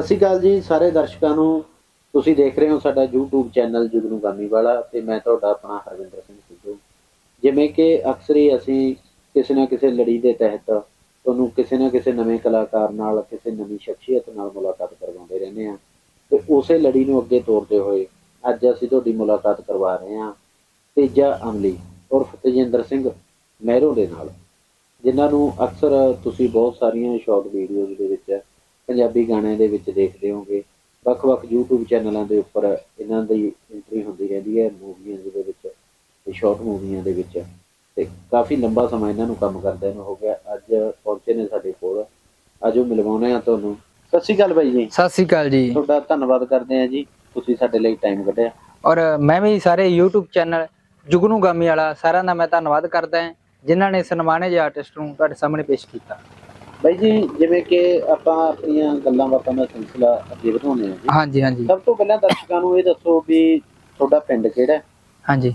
ਸਤਿ ਸ਼੍ਰੀ ਅਕਾਲ ਜੀ ਸਾਰੇ ਦਰਸ਼ਕਾਂ ਨੂੰ। ਤੁਸੀਂ ਦੇਖ ਰਹੇ ਹੋ ਸਾਡਾ YouTube ਚੈਨਲ ਜੁਗਨੂ ਗਾਮੀ ਵਾਲਾ ਤੇ ਮੈਂ ਤੁਹਾਡਾ ਆਪਣਾ ਹਰਵਿੰਦਰ ਸਿੰਘ ਸਿੱਧੂ। ਜਿਵੇਂ ਕਿ ਅਕਸਰ ਹੀ ਅਸੀਂ ਕਿਸੇ ਨਾ ਕਿਸੇ ਲੜੀ ਦੇ ਤਹਿਤ ਤੁਹਾਨੂੰ ਕਿਸੇ ਨਾ ਕਿਸੇ ਨਵੇਂ ਕਲਾਕਾਰ ਨਾਲ, ਕਿਸੇ ਨਵੀਂ ਸ਼ਖਸੀਅਤ ਨਾਲ ਮੁਲਾਕਾਤ ਕਰਵਾਉਂਦੇ ਰਹਿੰਦੇ ਹਾਂ। ਤੇ ਉਸੇ ਲੜੀ ਨੂੰ ਅੱਗੇ ਤੋਰਦੇ ਹੋਏ ਅੱਜ ਅਸੀਂ ਤੁਹਾਡੀ ਮੁਲਾਕਾਤ ਕਰਵਾ ਰਹੇ ਹਾਂ ਤੇਜਾ ਅਮਲੀ ਉਰਫ ਤੇਜਿੰਦਰ ਸਿੰਘ ਮਹਿਰੋਂ ਦੇ ਨਾਲ, ਜਿਨ੍ਹਾਂ ਨੂੰ ਅਕਸਰ ਤੁਸੀਂ ਬਹੁਤ ਸਾਰੀਆਂ ਸ਼ਾਰਟ ਵੀਡੀਓਜ਼ ਦੇ ਵਿੱਚ ਪੰਜਾਬੀ ਗਾਣਿਆਂ ਦੇ ਵਿੱਚ ਦੇਖਦੇ ਹੋਗੇ ਵੱਖ-ਵੱਖ YouTube ਚੈਨਲਾਂ ਦੇ ਉੱਪਰ ਇਹਨਾਂ ਦੀ ਐਂਟਰੀ ਹੁੰਦੀ ਰਹਿੰਦੀ ਹੈ ਮੂਵੀਆਂ ਦੇ ਵਿੱਚ ਤੇ ਸ਼ਾਰਟ ਮੂਵੀਆਂ ਦੇ ਵਿੱਚ। ਤੇ ਕਾਫੀ ਲੰਬਾ ਸਮਾਂ ਇਹਨਾਂ ਨੂੰ ਕੰਮ ਕਰਦਿਆਂ ਨੂੰ ਹੋ ਗਿਆ। ਅੱਜ ਪਹੁੰਚੇ ਨੇ ਸਾਡੇ ਕੋਲ। ਆਜੋ ਮਿਲਵਾਉਣੇ ਆ ਤੁਹਾਨੂੰ। ਸਤਿ ਸ਼੍ਰੀ ਅਕਾਲ ਬਾਈ ਜੀ। ਸਤਿ ਸ੍ਰੀ ਅਕਾਲ ਜੀ। ਤੁਹਾਡਾ ਧੰਨਵਾਦ ਕਰਦੇ ਆ ਜੀ। ਤੁਸੀਂ ਸਾਡੇ ਲਈ ਟਾਈਮ ਕੱਢਿਆ। ਔਰ ਮੈਂ ਵੀ ਸਾਰੇ YouTube ਚੈਨਲ ਜੁਗਨੂ ਗਾਮੀ ਵਾਲਾ ਸਾਰਿਆਂ ਦਾ ਮੈਂ ਧੰਨਵਾਦ ਕਰਦਾ ਹਾਂ ਜਿਨ੍ਹਾਂ ਨੇ ਸਨਮਾਨਿਤ ਆਰਟਿਸਟ ਨੂੰ ਤੁਹਾਡੇ ਸਾਹਮਣੇ ਪੇਸ਼ ਕੀਤਾ। ਬਾਈ ਜੀ ਜਿਵੇਂ ਕਿ ਆਪਾਂ ਆਪਣੀਆਂ ਗੱਲਾਂ ਬਾਤਾਂ ਦਾ ਸਿਲਸਿਲਾ ਅੱਗੇ ਵਧਾਉਂਦੇ ਹਾਂ ਜੀ। ਹਾਂਜੀ ਹਾਂਜੀ। ਸਭ ਤੋਂ ਪਹਿਲਾਂ ਦਰਸ਼ਕਾਂ ਨੂੰ ਇਹ ਦੱਸੋ ਵੀ ਤੁਹਾਡਾ ਪਿੰਡ ਕਿਹੜਾ ਹਾਂਜੀ।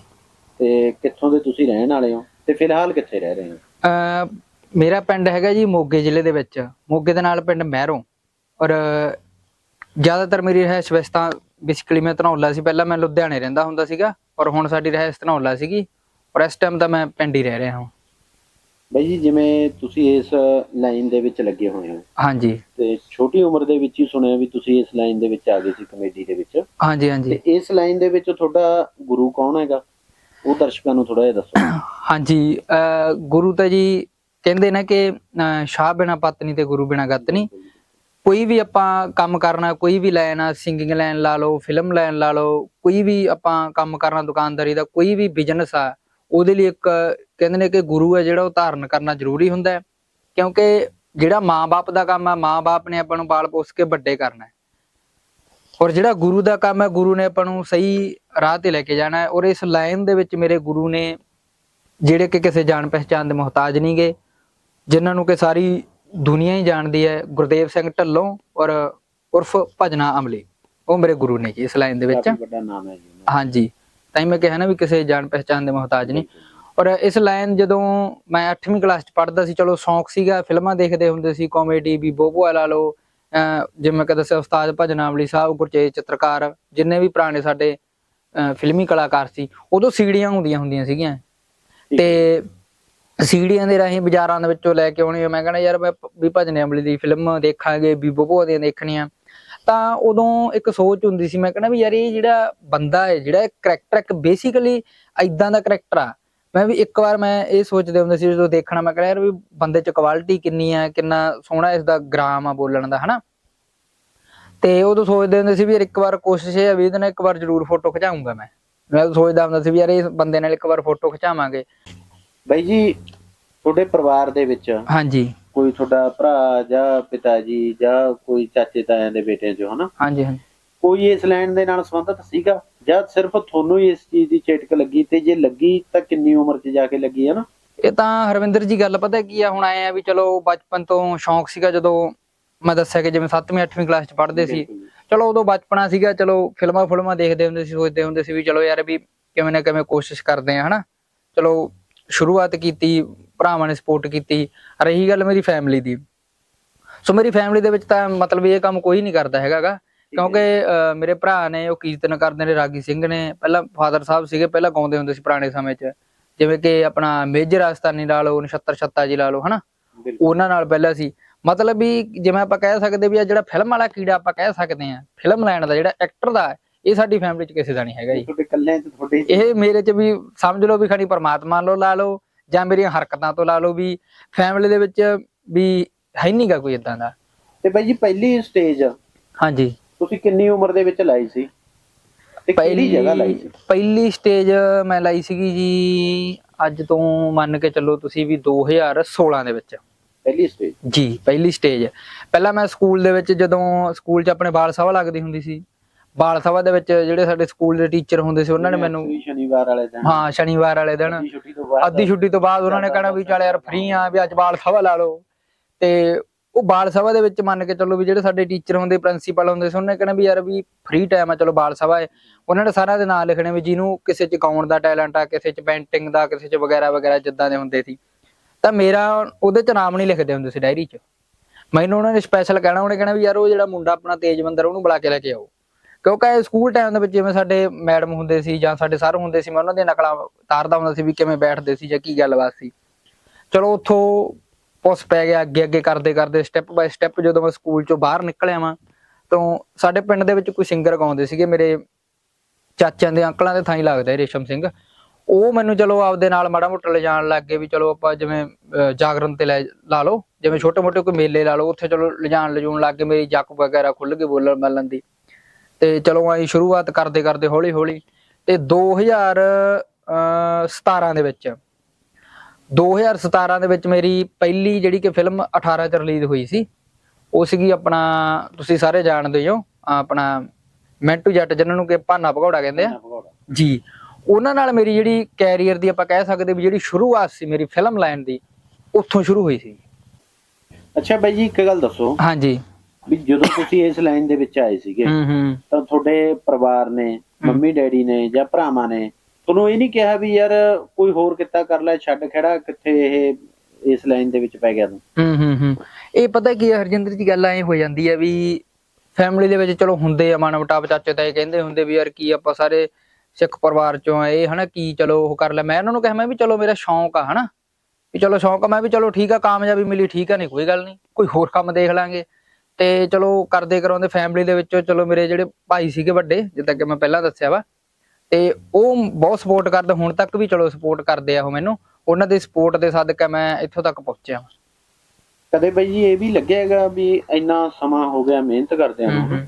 ਤੇ ਕਿੱਥੋਂ ਦੇ ਤੁਸੀਂ ਰਹਿਣ ਵਾਲੇ ਹੋ? ਤੇ ਫਿਲਹਾਲ ਕਿੱਥੇ ਰਹਿ ਰਹੇ ਹੋ? ਅ ਮੇਰਾ ਪਿੰਡ ਹੈਗਾ ਜੀ ਮੋਗੇ ਜ਼ਿਲ੍ਹੇ ਦੇ ਵਿੱਚ। ਮੋਗੇ ਦੇ ਨਾਲ ਪਿੰਡ ਮਹਿਰੋਂ। ਔਰ ਜ਼ਿਆਦਾਤਰ ਮੇਰੀ ਰਹਿਸ਼ ਵੈਸੇ ਤਾਂ ਮੈਂ ਧਨੌਲਾ ਸੀ। ਪਹਿਲਾਂ ਮੈਂ ਲੁਧਿਆਣੇ ਰਹਿੰਦਾ ਹੁੰਦਾ ਸੀਗਾ। ਔਰ ਹੁਣ ਸਾਡੀ ਰਹਿਸ਼ ਧਨੌਲਾ ਸੀਗੀ। ਔਰ ਇਸ ਟਾਈਮ ਦਾ ਮੈਂ ਪਿੰਡ ਹੀ ਰਹਿ ਰਿਹਾ ਹਾਂ। ਬਾਈ ਜੀ ਜਿਵੇਂ ਤੁਸੀਂ ਇਸ ਲਾਈਨ ਦੇ ਵਿੱਚ ਲੱਗੇ ਹੋਏ ਹੋ। ਹਾਂਜੀ। ਤੇ ਛੋਟੀ ਉਮਰ ਦੇ ਵਿੱਚ ਹੀ ਸੁਣਿਆ ਵੀ ਤੁਸੀਂ ਇਸ ਲਾਈਨ ਦੇ ਵਿੱਚ ਆ ਗਏ ਸੀ ਕਮੇਡੀ ਦੇ ਵਿੱਚ। ਹਾਂਜੀ ਹਾਂਜੀ। ਤੇ ਇਸ ਲਾਈਨ ਦੇ ਵਿੱਚ ਤੁਹਾਡਾ ਗੁਰੂ ਕੌਣ ਹੈਗਾ? ਉਹ ਦਰਸ਼ਕਾਂ ਨੂੰ ਥੋੜਾ ਜਿਹਾ ਦੱਸੋ। ਹਾਂਜੀ ਗੁਰੂ ਤਾਂ ਜੀ ਕਹਿੰਦੇ ਨੇ ਕਿ ਸ਼ਾਹ ਬਿਨਾ ਪਤਨੀ ਤੇ ਗੁਰੂ ਬਿਨਾ ਗਤ ਨਹੀਂ ਕੋਈ ਵੀ ਆਪਾਂ ਕੰਮ ਕਰਨਾ ਕੋਈ ਵੀ ਲਾਈਨ ਆ ਸਿੰਗਿੰਗ ਲਾਈਨ ਲਾ ਲਓ ਫਿਲਮ ਲਾਈਨ ਲਾ ਲਓ ਕੋਈ ਵੀ ਆਪਾਂ ਕੰਮ ਕਰਨਾ ਦੁਕਾਨਦਾਰੀ ਦਾ ਕੋਈ ਵੀ ਬਿਜ਼ਨਸ ਆ ਉਹਦੇ ਲਈ ਇੱਕ ਕਹਿੰਦੇ ਨੇ ਕਿ ਗੁਰੂ ਹੈ ਜਿਹੜਾ ਉਹ ਧਾਰਨ ਕਰਨਾ ਜ਼ਰੂਰੀ ਹੁੰਦਾ ਹੈ ਕਿਉਂਕਿ ਜਿਹੜਾ ਮਾਂ-ਬਾਪ ਦਾ ਕੰਮ ਆ ਮਾਂ-ਬਾਪ ਨੇ ਆਪਾਂ ਨੂੰ ਪਾਲ ਪੋਸ ਕੇ ਵੱਡੇ ਕਰਨਾ ਹੈ। ਔਰ ਜਿਹੜਾ ਗੁਰੂ ਦਾ ਕੰਮ ਹੈ ਗੁਰੂ ਨੇ ਆਪਾਂ ਨੂੰ ਸਹੀ ਰਾਹ ਤੇ ਲੈ ਕੇ ਜਾਣਾ ਹੈ। ਔਰ ਇਸ ਲਾਈਨ ਦੇ ਵਿੱਚ ਮੇਰੇ ਗੁਰੂ ਨੇ ਜਿਹੜੇ ਕਿ ਕਿਸੇ ਜਾਣ ਪਹਿਚਾਨ ਦੇ ਮੁਹਤਾਜ ਨਹੀਂ ਗਏ ਜਿਨ੍ਹਾਂ ਨੂੰ ਕਿ ਸਾਰੀ ਦੁਨੀਆ ਹੀ ਜਾਣਦੀ ਹੈ ਗੁਰਦੇਵ ਸਿੰਘ ਢੱਲੋਂ ਔਰ ਉਰਫ ਭਜਨਾ ਅਮਲੀ। ਉਹ ਮੇਰੇ ਗੁਰੂ ਨੇ ਜੀ ਇਸ ਲਾਈਨ ਦੇ ਵਿੱਚ। ਕਾਫੀ ਵੱਡਾ ਨਾਮ ਹੈ ਜੀ ਉਹਨਾਂ ਹਾਂਜੀ। ਤਾਂ ਹੀ ਮੈਂ ਕਿਹਾ ਨਾ ਵੀ ਕਿਸੇ ਜਾਣ ਪਹਿਚਾਨ ਦੇ ਮੁਹਤਾਜ ਨਹੀਂ। ਔਰ ਇਸ ਲਾਈਨ ਜਦੋਂ ਮੈਂ 8ਵੀਂ ਕਲਾਸ ਚ ਪੜ੍ਹਦਾ ਸੀ ਚਲੋ ਸ਼ੌਂਕ ਸੀਗਾ ਫਿਲਮਾਂ ਦੇਖਦੇ ਹੁੰਦੇ ਸੀ ਕਾਮੇਡੀ ਵੀ ਬੋਬੋ ਲਾ ਲਓ ਜਿਵੇਂ ਮੈਂ ਕਹ ਦੱਸਿਆ ਉਸਤਾਦ ਭਜਨਾ ਅਮਲੀ ਸਾਹਿਬ ਗੁਰਚੇਤ ਚਿੱਤਰਕਾਰ ਜਿੰਨੇ ਵੀ ਪੁਰਾਣੇ ਸਾਡੇ ਫਿਲਮੀ ਕਲਾਕਾਰ ਸੀ ਉਦੋਂ ਸੀੜੀਆਂ ਹੁੰਦੀਆਂ ਹੁੰਦੀਆਂ ਸੀਗੀਆਂ। ਤੇ ਸੀੜੀਆਂ ਦੇ ਰਾਹੀਂ ਬਾਜ਼ਾਰਾਂ ਦੇ ਵਿੱਚੋਂ ਲੈ ਕੇ ਆਉਣੀ ਮੈਂ ਕਹਿੰਦਾ ਯਾਰ ਮੈਂ ਵੀ ਭਜਨੇ ਅਮਲੀ ਦੀ ਫਿਲਮ ਦੇਖਾਂਗੇ ਵੀ ਬੋਬੋ ਦੀਆਂ ਦੇਖਣੀਆਂ। ਤਾਂ ਉਦੋਂ ਇੱਕ ਸੋਚ ਹੁੰਦੀ ਸੀ ਮੈਂ ਕਹਿੰਦਾ ਵੀ ਯਾਰ ਇਹ ਜਿਹੜਾ ਬੰਦਾ ਹੈ ਜਿਹੜਾ ਕਰੈਕਟਰ ਇੱਕ ਬੇਸਿਕਲੀ ਐਦਾਂ ਦਾ ਕਰੈਕਟਰ ਆ। ਮੈਂ ਵੀ ਇੱਕ ਵਾਰ ਮੈਂ ਇਹ ਸੋਚਦੇ ਹੁੰਦੇ ਸੀ ਜਦੋਂ ਦੇਖਣਾ ਮੈਂ ਕਹਿੰਦਾ ਯਾਰ ਵੀ ਬੰਦੇ 'ਚ ਕੁਆਲਿਟੀ ਕਿੰਨੀ ਆ ਕਿੰਨਾ ਸੋਹਣਾ ਇਸ ਦਾ ਗ੍ਰਾਮ ਆ ਬੋਲਣ ਦਾ ਹਨਾ? ਤੇ ਉਦੋਂ ਸੋਚਦੇ ਹੁੰਦੇ ਸੀ ਵੀ ਯਾਰ ਇੱਕ ਵਾਰ ਕੋਸ਼ਿਸ਼ ਆ ਵੀ ਇਹਦੇ ਨਾਲ ਇੱਕ ਵਾਰ ਜ਼ਰੂਰ ਫੋਟੋ ਖਿਚਾਉਂਗਾ ਮੈਂ। ਮੈਂ ਸੋਚਦਾ ਹੁੰਦਾ ਸੀ ਵੀ ਯਾਰ ਇਹ ਬੰਦੇ ਨਾਲ ਇੱਕ ਵਾਰ ਫੋਟੋ ਖਿਚਾਵਾਂਗੇ। ਬਾਈ ਜੀ ਤੁਹਾਡੇ ਪਰਿਵਾਰ ਦੇ ਵਿੱਚ ਹਾਂਜੀ। ਕੋਈ ਤੁਹਾਡਾ ਭਰਾ ਜਾਂ ਪਿਤਾ ਜੀ ਜਾਂ ਕੋਈ ਚਾਚੇ ਤਾਇਆਂ ਦੇ ਬੇਟੇ ਜੋ ਹਨਾ? ਹਾਂਜੀ ਹਾਂਜੀ। ਕੋਈ ਇਸ ਲਾਈਨ ਦੇ ਨਾਲ ਸੰਬੰਧਿਤ ਸੀਗਾ? ਜਾਂ ਸਿਰਫ ਤੁਹਾਨੂੰ ਹੀ ਇਸ ਚੀਜ਼ ਦੀ ਚੇਟਕ ਲੱਗੀ ਤੇ ਜੇ ਲੱਗੀ ਤਾਂ ਕਿੰਨੀ ਉਮਰ 'ਚ ਜਾ ਕੇ ਲੱਗੀ ਹੈ ਨਾ ਇਹ ਤਾਂ ਹਰਵਿੰਦਰ ਜੀ ਗੱਲ ਪਤਾ ਕੀ ਆ ਹੁਣ ਆਏ ਆ ਵੀ ਚਲੋ ਬਚਪਨ ਤੋਂ ਸ਼ੌਂਕ ਸੀਗਾ ਜਦੋਂ ਮੈਂ ਦੱਸਿਆ ਕਿ ਜਿਵੇਂ 7ਵੀਂ 8ਵੀਂ ਕਲਾਸ ਚ ਪੜ੍ਹਦੇ ਸੀ। ਚਲੋ ਉਦੋਂ ਬਚਪਨਾ ਸੀਗਾ ਚਲੋ ਫਿਲਮਾਂ ਫਿਲਮਾਂ ਦੇਖਦੇ ਹੁੰਦੇ ਸੀ ਸੋਚਦੇ ਹੁੰਦੇ ਸੀ ਵੀ ਚਲੋ ਯਾਰ ਵੀ ਕਿਵੇਂ ਨਾ ਕਿਵੇਂ ਕੋਸ਼ਿਸ਼ ਕਰਦੇ ਆ ਹਨਾ? ਚਲੋ ਸ਼ੁਰੂਆਤ ਕੀਤੀ ਭਰਾਵਾਂ ਨੇ ਸਪੋਰਟ ਕੀਤੀ ਰਹੀ ਗੱਲ ਮੇਰੀ ਫੈਮਿਲੀ ਦੀ। ਸੋ ਮੇਰੀ ਫੈਮਿਲੀ ਦੇ ਵਿੱਚ ਤਾਂ ਮਤਲਬ ਇਹ ਕੰਮ ਕੋਈ ਨਹੀਂ ਕਰਦਾ ਹੈਗਾਗਾ ਕਿਉਂਕਿ ਮੇਰੇ ਭਰਾ ਨੇ ਉਹ ਕੀਰਤਨ ਕਰਦੇ ਨੇ ਰਾਗੀ ਸਿੰਘ ਨੇ ਪਹਿਲਾਂ ਫਾਦਰ ਸਾਹਿਬ ਸੀਗੇ ਪਹਿਲਾਂ ਗਾਉਂਦੇ ਹੁੰਦੇ ਸੀ ਪੁਰਾਣੇ ਸਮੇਂ 'ਚ। ਜਿਵੇਂ ਕਿ ਆਪਣਾ ਮੇਜਰ ਰਾਜਸਥਾਨੀ ਲਾ ਲਓ ਨਛੱਤਰ ਛੱਤਾ ਜੀ ਲਾ ਲਓ ਹਨਾ? ਉਹਨਾਂ ਨਾਲ ਪਹਿਲਾਂ ਸੀ। ਮਤਲਬ ਵੀ ਜਿਵੇਂ ਆਪਾਂ ਕਹਿ ਸਕਦੇ ਵੀ ਆ ਜਿਹੜਾ ਫਿਲਮ ਵਾਲਾ ਕੀੜਾ ਆਪਾਂ ਕਹਿ ਸਕਦੇ ਆ ਫਿਲਮ ਲੈਣ ਦਾ ਜਿਹੜਾ ਐਕਟਰ ਦਾ ਇਹ ਸਾਡੀ ਫੈਮਿਲੀ 'ਚ ਕਿਸੇ ਦਾ ਨਹੀਂ ਹੈਗਾ ਜੀ। ਤੁਹਾਡੇ ਕੱਲਿਆਂ 'ਚ ਤੁਹਾਡੇ ਇਹ ਮੇਰੇ 'ਚ ਵੀ ਸਮਝ ਲਓ ਵੀ ਖਣੀ ਪਰਮਾਤਮਾ ਲੋ ਲਾ ਲਓ ਜਾਂ ਮੇਰੀਆਂ ਹਰਕਤਾਂ ਤੋਂ ਲਾ ਲਓ ਵੀ ਫੈਮਿਲੀ ਦੇ ਵਿੱਚ ਵੀ ਹੈ ਨਹੀਂਗਾ ਕੋਈ ਇਦਾਂ ਦਾ। ਤੇ ਬਾਈ ਜੀ ਪਹਿਲੀ ਸਟੇਜ ਹਾਂਜੀ। ਤੁਸੀਂ ਕਿੰਨੀ ਉਮਰ ਦੇ ਵਿੱਚ ਲਾਈ ਸੀ? ਤੇ ਕਿਹੜੀ ਜਗ੍ਹਾ ਲਾਈ ਸੀ? ਪਹਿਲੀ ਸਟੇਜ ਮੈਂ ਲਾਈ ਸੀਗੀ ਜੀ ਅੱਜ ਤੋਂ ਮੰਨ ਕੇ ਚੱਲੋ ਤੁਸੀਂ ਵੀ 2016 ਦੇ ਵਿੱਚ। ਪਹਿਲੀ ਸਟੇਜ ਜੀ ਪਹਿਲੀ ਸਟੇਜ ਪਹਿਲਾਂ ਮੈਂ ਸਕੂਲ ਦੇ ਵਿੱਚ ਜਦੋਂ ਸਕੂਲ 'ਚ ਆਪਣੇ ਬਾਲ ਸਭਾ ਲੱਗਦੀ ਹੁੰਦੀ ਸੀ ਬਾਲ ਸਭਾ ਦੇ ਵਿੱਚ ਜਿਹੜੇ ਸਾਡੇ ਸਕੂਲ ਦੇ ਟੀਚਰ ਹੁੰਦੇ ਸੀ ਉਹਨਾਂ ਨੇ ਮੈਨੂੰ ਸ਼ਨੀਵਾਰ ਵਾਲੇ ਦਿਨ। ਹਾਂ ਸ਼ਨੀਵਾਰ ਵਾਲੇ ਦਿਨ। ਅੱਧੀ ਛੁੱਟੀ ਤੋਂ ਬਾਅਦ ਉਹਨਾਂ ਨੇ ਕਹਿਣਾ ਵੀ ਚੱਲ ਯਾਰ ਫ੍ਰੀ ਆ ਵੀ ਅੱਜ ਬਾਲ ਸਭਾ ਲਾ ਲਓ। ਤੇ ਉਹ ਬਾਲ ਸਭਾ ਦੇ ਵਿੱਚ ਮੰਨ ਕੇ ਚੱਲੋ ਵੀ ਜਿਹੜੇ ਸਾਡੇ ਟੀਚਰ ਹੁੰਦੇ ਪ੍ਰਿੰਸੀਪਲ ਹੁੰਦੇ ਸੀ ਉਹਨਾਂ ਨੇ ਕਹਿਣਾ ਵੀ ਯਾਰ ਵੀ ਫ੍ਰੀ ਟਾਈਮ ਆ ਚਲੋ ਬਾਲ ਸਭਾ ਹੈ। ਉਹਨਾਂ ਨੇ ਸਾਰਿਆਂ ਦੇ ਨਾਂ ਲਿਖਣੇ ਵੀ ਜਿਹਨੂੰ ਕਿਸੇ ਚ ਗਾਉਣ ਦਾ ਟੈਲੈਂਟ ਆ ਕਿਸੇ ਚ ਪੇਂਟਿੰਗ ਦਾ ਕਿਸੇ ਚ ਵਗੈਰਾ ਵਗੈਰਾ ਜਿੱਦਾਂ ਦੇ ਹੁੰਦੇ ਸੀ। ਤਾਂ ਮੇਰਾ ਉਹਦੇ ਚ ਨਾਮ ਨਹੀਂ ਲਿਖਦੇ ਹੁੰਦੇ ਸੀ ਡਾਇਰੀ 'ਚ। ਮੈਨੂੰ ਉਹਨਾਂ ਨੇ ਸਪੈਸ਼ਲ ਕਹਿਣਾ ਉਹਨੇ ਕਹਿਣਾ ਵੀ ਯਾਰ ਉਹ ਜਿਹੜਾ ਮੁੰਡਾ ਆਪਣਾ ਤੇਜਵੰਦਰ ਉਹਨੂੰ ਬੁਲਾ ਕੇ ਲੈ ਕੇ ਆਓ। ਕਿਉਂਕਿ ਇਹ ਸਕੂਲ ਟਾਈਮ ਦੇ ਵਿੱਚ ਜਿਵੇਂ ਸਾਡੇ ਮੈਡਮ ਹੁੰਦੇ ਸੀ ਜਾਂ ਸਾਡੇ ਸਰ ਹੁੰਦੇ ਸੀ ਮੈਂ ਉਹਨਾਂ ਦੀਆਂ ਨਕਲਾਂ ਤਾਰਦਾ ਹੁੰਦਾ ਸੀ ਵੀ ਕਿਵੇਂ ਬੈਠਦੇ ਸੀ ਜਾਂ ਕੀ ਗੱਲਬਾਤ ਸੀ। ਚਲੋ ਉੱਥੋਂ ਪੁੱਛ ਪੈ ਗਿਆ ਅੱਗੇ ਅੱਗੇ ਕਰਦੇ ਕਰਦੇ ਸਟੈਪ ਬਾਈ ਸਟੈਪ ਜਦੋਂ ਮੈਂ ਸਕੂਲ ਚੋਂ ਬਾਹਰ ਨਿਕਲਿਆ ਵਾਂ ਤਾਂ ਸਾਡੇ ਪਿੰਡ ਦੇ ਵਿੱਚ ਕੋਈ ਸਿੰਗਰ ਗਾਉਂਦੇ ਸੀਗੇ ਮੇਰੇ ਚਾਚਿਆਂ ਦੇ ਅੰਕਲਾਂ ਦੇ ਥਾਂ ਹੀ ਲੱਗਦਾ ਰੇਸ਼ਮ ਸਿੰਘ। ਉਹ ਮੈਨੂੰ ਚਲੋ ਆਪਦੇ ਨਾਲ ਮਾੜਾ ਮੋਟਾ ਲਿਜਾਣ ਲੱਗ ਗਏ ਵੀ ਚਲੋ ਆਪਾਂ ਜਿਵੇਂ ਅਹ, ਜਾਗਰਣ ਤੇ ਲੈ ਲਾ ਲਓ ਜਿਵੇਂ ਛੋਟੇ ਮੋਟੇ ਕੋਈ ਮੇਲੇ ਲਾ ਲਓ ਉੱਥੇ ਚਲੋ ਲਿਜਾਣ ਲਿਜੂਣ ਲੱਗ ਗਏ ਮੇਰੀ ਜੱਕ ਵਗੈਰਾ ਖੁੱਲ ਕੇ ਬੋਲਣ ਮਿਲਣ ਦੀ। ਤੇ ਚਲੋ ਆਈ ਸ਼ੁਰੂਆਤ ਕਰਦੇ ਕਰਦੇ ਹੌਲੀ ਹੌਲੀ ਤੇ 2017 ਦੇ ਵਿੱਚ 2017 ਦੇ ਵਿੱਚ ਮੇਰੀ ਪਹਿਲੀ ਜਿਹੜੀ ਕਿ ਫਿਲਮ 18 ਚ ਰਿਲੀਜ਼ ਹੋਈ ਸੀ ਉਹ ਸੀਗੀ ਆਪਣਾ ਤੁਸੀਂ ਸਾਰੇ ਜਾਣਦੇ ਹੋ ਆਪਣਾ ਮੈਂਟੂ ਜੱਟ ਜਿਨ੍ਹਾਂ ਨੂੰ ਕਿ ਭਾਨਾ ਭਗੌੜਾ ਕਹਿੰਦੇ ਆ। ਜੀ ਉਹਨਾਂ ਨਾਲ ਮੇਰੀ ਜਿਹੜੀ ਕੈਰੀਅਰ ਦੀ ਆਪਾਂ ਕਹਿ ਸਕਦੇ ਵੀ ਜਿਹੜੀ ਸ਼ੁਰੂਆਤ ਸੀ ਮੇਰੀ ਫਿਲਮ ਲਾਈਨ ਦੀ ਉੱਥੋਂ ਸ਼ੁਰੂ ਹੋਈ ਸੀ। ਅੱਛਾ ਬਾਈ ਜੀ ਇੱਕ ਗੱਲ ਦੱਸੋ। ਹਾਂਜੀ। ਵੀ ਜਦੋਂ ਤੁਸੀਂ ਇਸ ਲਾਈਨ ਦੇ ਵਿੱਚ ਆਏ ਸੀਗੇ ਹੂੰ ਹੂੰ। ਤਾਂ ਤੁਹਾਡੇ ਪਰਿਵਾਰ ਨੇ ਮੰਮੀ ਡੈਡੀ ਨੇ ਜਾਂ ਭਰਾਵਾਂ ਨੇ ਤੁਹਾਨੂੰ ਇਹ ਨਹੀਂ ਕਿਹਾ ਵੀ ਯਾਰ ਕੋਈ ਹੋਰ ਕਿੱਤਾ ਕਰ ਲੈ ਛੱਡ ਖੜਾ ਕਿੱਥੇ ਇਹ ਇਸ ਲਾਈਨ ਦੇ ਵਿੱਚ ਪੈ ਗਿਆ ਤੂੰ? ਹੂੰ ਹੂੰ ਹੂੰ। ਇਹ ਪਤਾ ਕੀ ਹੈ ਹਰਜਿੰਦਰ ਜੀ ਗੱਲ ਐ ਹੋ ਜਾਂਦੀ ਹੈ ਵੀ ਫੈਮਿਲੀ ਦੇ ਵਿੱਚ ਚਲੋ ਹੁੰਦੇ ਆ ਮਨ ਮਟਾਪ ਚਾਚੇ ਤਾਏ ਕਹਿੰਦੇ ਹੁੰਦੇ ਵੀ ਯਾਰ ਕੀ ਆਪਾਂ ਸਾਰੇ ਸਿੱਖ ਪਰਿਵਾਰ ਚੋਂ ਆ ਇਹ ਹਨਾ ਕੀ ਚਲੋ ਉਹ ਕਰ ਲੈ। ਮੈਂ ਉਹਨਾਂ ਨੂੰ ਕਿਹਾ ਮੈਂ ਵੀ ਚਲੋ ਮੇਰਾ ਸ਼ੌਂਕ ਆ ਹਨਾ। ਵੀ ਚਲੋ ਸ਼ੌਂਕ ਆ ਮੈਂ ਵੀ ਚਲੋ ਠੀਕ ਆ ਕਾਮਯਾਬੀ ਮਿਲੀ ਠੀਕ ਆ ਨਹੀਂ ਕੋਈ ਗੱਲ ਨਹੀਂ। ਕੋਈ ਹੋਰ ਕੰਮ ਦੇਖ ਲਾਂਗੇ। ਤੇ ਚਲੋ ਕਰਦੇ ਕਰਾਉਂਦੇ ਫੈਮਿਲੀ ਦੇ ਵਿੱਚੋਂ ਚਲੋ ਮੇਰੇ ਜਿਹੜੇ ਭਾਈ ਸੀਗੇ ਵੱਡੇ ਜਿੱਦਾਂ ਕਿ ਮੈਂ ਪਹਿਲਾਂ ਦੱਸਿਆ ਵਾ ਤੇ ਉਹ ਬਹੁਤ ਸਪੋਰਟ ਕਰਦੇ ਹੁਣ ਤੱਕ ਵੀ ਚਲੋ ਸਪੋਰਟ ਕਰਦੇ ਆ ਉਹ ਮੈਨੂੰ ਉਹਨਾਂ ਦੀ ਸਪੋਰਟ ਦੇ ਸਦਕਾ ਮੈਂ ਇੱਥੋਂ ਤੱਕ ਪਹੁੰਚਿਆ ਕਦੇ ਬਾਈ ਜੀ ਇਹ ਵੀ ਲੱਗਿਆ ਹੈਗਾ ਵੀ ਇੰਨਾ ਸਮਾਂ ਹੋ ਗਿਆ ਮਿਹਨਤ ਕਰਦਿਆਂ ਨੂੰ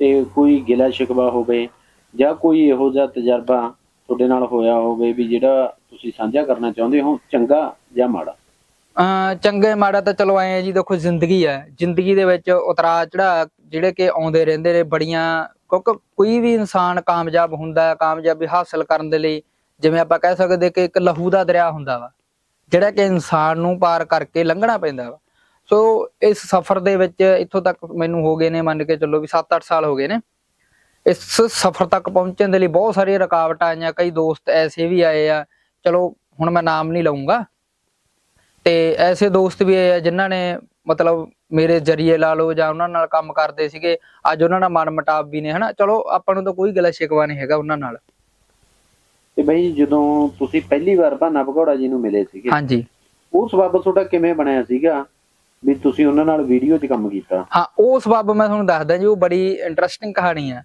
ਤੇ ਕੋਈ ਗਿਲਾ ਸ਼ਿਕਵਾ ਹੋਵੇ ਜਾਂ ਕੋਈ ਇਹੋ ਜਿਹਾ ਤਜਰਬਾ ਤੁਹਾਡੇ ਨਾਲ ਹੋਇਆ ਹੋਵੇ ਵੀ ਜਿਹੜਾ ਤੁਸੀਂ ਸਾਂਝਾ ਕਰਨਾ ਚਾਹੁੰਦੇ ਹੋ ਚੰਗਾ ਜਾਂ ਮਾੜਾ? ਚੰਗੇ ਮਾੜਾ ਤਾਂ ਚਲੋ ਐ ਜੀ, ਦੇਖੋ ਜ਼ਿੰਦਗੀ ਹੈ। ਜ਼ਿੰਦਗੀ ਦੇ ਵਿੱਚ ਉਤਰਾਅ ਚੜਾ ਜਿਹੜੇ ਕਿ ਆਉਂਦੇ ਰਹਿੰਦੇ ਨੇ ਬੜੀਆਂ, ਕਿਉਂਕਿ ਕੋਈ ਵੀ ਇਨਸਾਨ ਕਾਮਯਾਬ ਹੁੰਦਾ ਹੈ, ਕਾਮਯਾਬੀ ਹਾਸਲ ਕਰਨ ਦੇ ਲਈ, ਜਿਵੇਂ ਆਪਾਂ ਕਹਿ ਸਕਦੇ ਕਿ ਇੱਕ ਲਹੂ ਦਾ ਦਰਿਆ ਹੁੰਦਾ ਵਾ, ਜਿਹੜਾ ਕਿ ਇਨਸਾਨ ਨੂੰ ਪਾਰ ਕਰਕੇ ਲੰਘਣਾ ਪੈਂਦਾ ਵਾ। ਸੋ ਇਸ ਸਫ਼ਰ ਦੇ ਵਿੱਚ ਇੱਥੋਂ ਤੱਕ ਮੈਨੂੰ ਹੋ ਗਏ ਨੇ, ਮੰਨ ਕੇ ਚੱਲੋ ਵੀ 7-8 ਸਾਲ ਹੋ ਗਏ ਨੇ। ਇਸ ਸਫ਼ਰ ਤੱਕ ਪਹੁੰਚਣ ਦੇ ਲਈ ਬਹੁਤ ਸਾਰੀਆਂ ਰੁਕਾਵਟਾਂ ਆਈਆਂ, ਕਈ ਦੋਸਤ ਐਸੇ ਵੀ ਆਏ ਆ, ਚਲੋ ਹੁਣ ਮੈਂ ਨਾਮ ਨਹੀਂ ਲਵਾਂਗਾ ਤੇ ਐਸੇ ਦੋਸਤ ਵੀ ਆਏ ਆ ਜਿਨ੍ਹਾਂ ਨੇ ਮਤਲਬ ਮੇਰੇ ਜਰੀਏ ਲਾ ਲਓ ਜਾਂ ਉਹਨਾਂ ਨਾਲ ਕੰਮ ਕਰਦੇ ਸੀਗੇ। ਅੱਜ ਉਹਨਾਂ ਨਾਲ ਮਨ ਮਟਾਪ ਵੀ ਨੇ ਹਨਾ? ਚਲੋ ਆਪਾਂ ਨੂੰ ਤਾਂ ਕੋਈ ਗਲਾ ਸ਼ਿਕਵਾ ਨਹੀਂ ਹੈਗਾ ਉਹਨਾਂ ਨਾਲ। ਤੇ ਬਈ ਜਦੋਂ ਤੁਸੀਂ ਪਹਿਲੀ ਵਾਰ ਭਾਨਾ ਭਗੌੜਾ ਜੀ ਨੂੰ ਮਿਲੇ ਸੀਗੇ। ਹਾਂਜੀ। ਉਸ ਸਬਬ ਤੁਹਾਡਾ ਕਿਵੇਂ ਬਣਿਆ ਸੀਗਾ ਵੀ ਤੁਸੀਂ ਉਹਨਾਂ ਨਾਲ ਵੀਡੀਓ 'ਚ ਕੰਮ ਕੀਤਾ? ਹਾਂ ਉਹ ਸਬਬ ਮੈਂ ਤੁਹਾਨੂੰ ਦੱਸਦਾ ਜੀ ਉਹ ਬੜੀ ਇੰਟਰਸਟਿੰਗ ਕਹਾਣੀ ਆ।